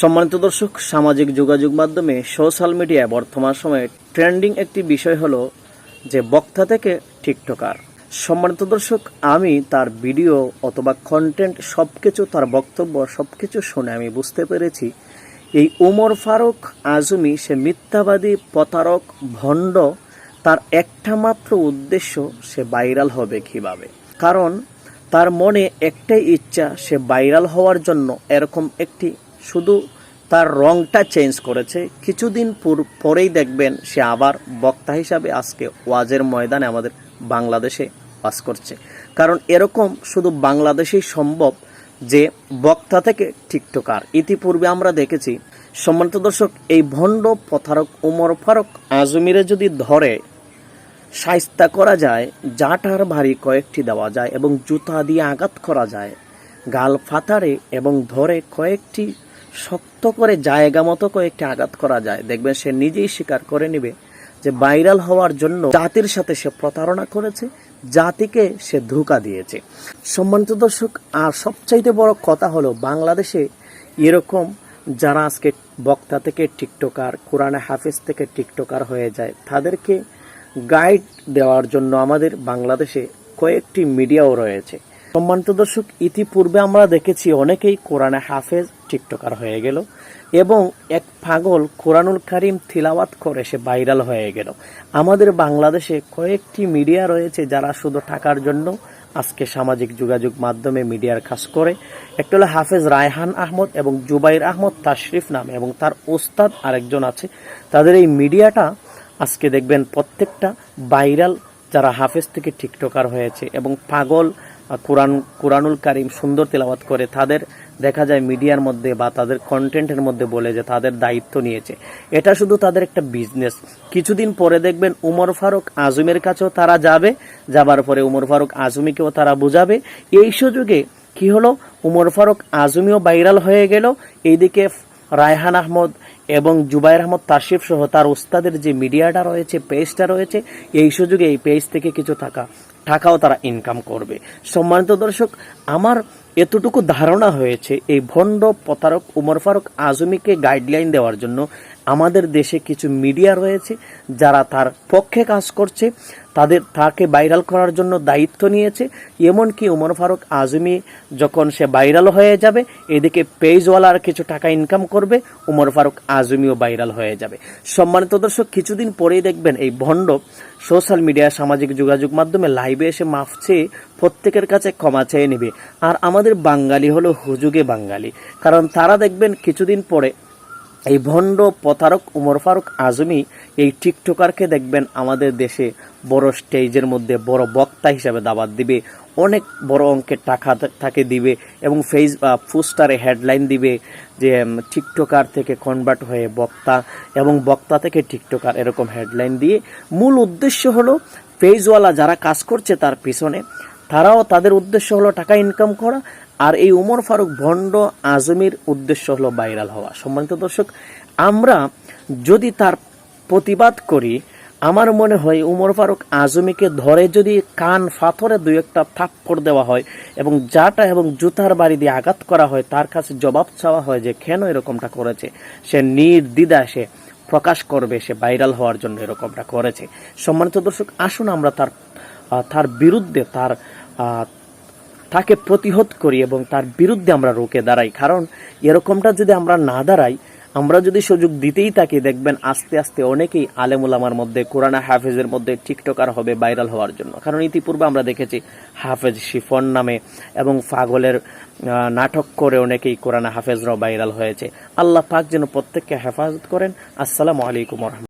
সম্মানিত দর্শক, সামাজিক যোগাযোগ মাধ্যমে সোশ্যাল মিডিয়ায় বর্তমান সময়ে ট্রেন্ডিং একটি বিষয় হলো যে বক্তা থেকে টিকটকার। সম্মানিত দর্শক, আমি তার ভিডিও অথবা কন্টেন্ট সব কিছু তার বক্তব্য সব কিছু শুনে আমি বুঝতে পেরেছি। এই উমর ফারুক আজমি, সে মিথ্যাবাদী, প্রতারক, ভণ্ড, তার একটা মাত্র উদ্দেশ্য, সে ভাইরাল হবে কীভাবে? কারণ তার মনে একটাই ইচ্ছা, সে ভাইরাল হওয়ার জন্য এরকম একটি শুধু তার রংটা চেঞ্জ করেছে। কিছুদিন পরেই দেখবেন সে আবার বক্তা হিসাবে আজকে ওয়াজের ময়দানে আমাদের বাংলাদেশে বাস করছে। কারণ এরকম শুধু বাংলাদেশেই সম্ভব যে বক্তা থেকে টিকটকার ইতিপূর্বে আমরা দেখেছি, সম্মানিত দর্শক, এই ভণ্ড প্রতারক উমর ফারুক আজমিরে যদি ধরে সাইস্তা করা যায় জাটার ভারী কয়েকটি দেওয়া যায় এবং জুতা দিয়ে আঘাত করা যায়, গাল ফাতারে এবং ধরে কয়েকটি শক্ত করে জায়গা মতো কয়েকটি আঘাত করা যায়। দেখবেন সে নিজেই স্বীকার করে নেবে যে ভাইরাল হওয়ার জন্য জাতির সাথে সে প্রতারণা করেছে, জাতিকে সে ধোকা দিয়েছে। সম্মানিত দর্শক, আর সবচাইতে বড় কথা হলো বাংলাদেশে এরকম যারা আজকে বক্তা থেকে টিকটকার, কোরআনে হাফিজ থেকে টিকটকার হয়ে যায়, তাদেরকে গাইড দেওয়ার জন্য আমাদের বাংলাদেশে কয়েকটি মিডিয়াও রয়েছে। সম্মানিত দর্শক, ইতিপূর্বে আমরা দেখেছি অনেকেই কোরআনে হাফেজ, টিকটকার হয়ে গেল এবং এক পাগল কোরআনুল কারিম থিলাওয়াত করে সে ভাইরাল হয়ে গেল। আমাদের বাংলাদেশে কয়েকটি মিডিয়া রয়েছে যারা শুধু টাকার জন্য আজকে সামাজিক যোগাযোগ মাধ্যমে মিডিয়ার কাজ করে। একটা হলো হাফেজ রায়হান আহমদ এবং জুবাইর আহমদ তাশরিফ নামে এবং তার ওস্তাদ আরেকজন আছে। তাদের এই মিডিয়াটা আজকে দেখবেন প্রত্যেকটা ভাইরাল যারা হাফেজ থেকে টিকটকার হয়েছে এবং পাগল কোরআন, কোরআনুল কারিম সুন্দর তেলাওয়াত করে তাদের দেখা যায় মিডিয়ার মধ্যে বা তাদের কন্টেন্টের মধ্যে বলে যে তাদের দায়িত্ব নিয়েছে। এটা শুধু তাদের একটা বিজনেস কিছুদিন পরে দেখবেন উমর ফারুক আজমের কাছেও তারা যাবে, যাবার পরে উমর ফারুক আজমিকেও তারা বুঝাবে। এই সুযোগে কি হলো? উমর ফারুক আজমিও ভাইরাল হয়ে গেল। এইদিকে রায়হান আহমদ এবং জুবাইর আহমদ তাশিফ সহ তার ওস্তাদের যে মিডিয়াটা রয়েছে পেজটা রয়েছে, এই সুযোগে এই পেজ থেকে কিছু টাকা টাকাও তারা ইনকাম করবে। সম্মানিত দর্শক, আমার এতটুকু ধারণা হয়েছে, এই ভণ্ড প্রতারক, উমর ফারুক আজমিকে গাইডলাইন দেওয়ার জন্য আমাদের দেশে কিছু মিডিয়া রয়েছে যারা তার পক্ষে কাজ করছে, তাদের তাকে ভাইরাল করার জন্য দায়িত্ব নিয়েছে। এমনকি উমর ফারুক আজমি যখন সে ভাইরাল হয়ে যাবে, এদিকে পেজওয়ালার কিছু টাকা ইনকাম করবে উমর ফারুক আজমিও ভাইরাল হয়ে যাবে। সম্মানিত দর্শক, কিছুদিন পরেই দেখবেন এই ভণ্ড সোশ্যাল মিডিয়া সামাজিক যোগাযোগ মাধ্যমে লাইভে এসে মাফ চেয়ে প্রত্যেকের কাছে ক্ষমা চেয়ে নেবে। আর আমাদের বাঙালি হলো হুজুগে বাঙালি। কারণ তারা দেখবেন কিছুদিন পরে এই ভণ্ড প্রতারক উমর ফারুক আজমি এই টিকটকারকে দেখবেন আমাদের দেশে বড় স্টেজের মধ্যে বড় বক্তা হিসাবে দাবাত দিবে, অনেক বড় অঙ্কের টাকা তাকে দিবে এবং ফেস পোস্টারে হেডলাইন দিবে যে টিকটকার থেকে কনভার্ট হয়ে বক্তা এবং বক্তা থেকে টিকটকার এরকম হেডলাইন দিয়ে মূল উদ্দেশ্য হলো ফেজওয়ালা যারা কাজ করছে তার পিছনে, তারাও তাদের উদ্দেশ্য হলো টাকা ইনকাম করা আর এই উমর ফারুক ভণ্ড আজমির উদ্দেশ্য হলো ভাইরাল হওয়া। সম্মানিত দর্শক, আমরা যদি তার প্রতিবাদ করি, আমার মনে হয় উমর ফারুক আজমিকে ধরে যদি কান ফাথরে দুই একটা থাপ্পড় দেওয়া হয় এবং জাটা এবং জুতার বাড়ি দিয়ে আঘাত করা হয়, তার কাছে জবাব চাওয়া হয় যে কেন এরকমটা করেছে? সে নির্দ্বিধা সে প্রকাশ করবে, সে ভাইরাল হওয়ার জন্য এরকমটা করেছে। সম্মানিত দর্শক, আসুন আমরা তার তার বিরুদ্ধে তার তাকে প্রতিহত করি এবং তার বিরুদ্ধে আমরা রুখে দাঁড়াই। কারণ এরকমটা যদি আমরা না দাঁড়াই, আমরা যদি সুযোগ দিতেই থাকি, দেখবেন আস্তে আস্তে অনেকেই আলেমুলামার মধ্যে, কোরআনা হাফেজের মধ্যে টিকটকার হবে, ভাইরাল হওয়ার জন্য। কারণ ইতিপূর্বে আমরা দেখেছি হাফেজ শিফন নামে এবং পাগলের নাটক করে অনেকেই কোরআনা হাফেজরাও ভাইরাল হয়েছে। আল্লাহ পাক যেন প্রত্যেককে হেফাজত করেন। আসসালামু আলাইকুম রহমতুল্লাহ।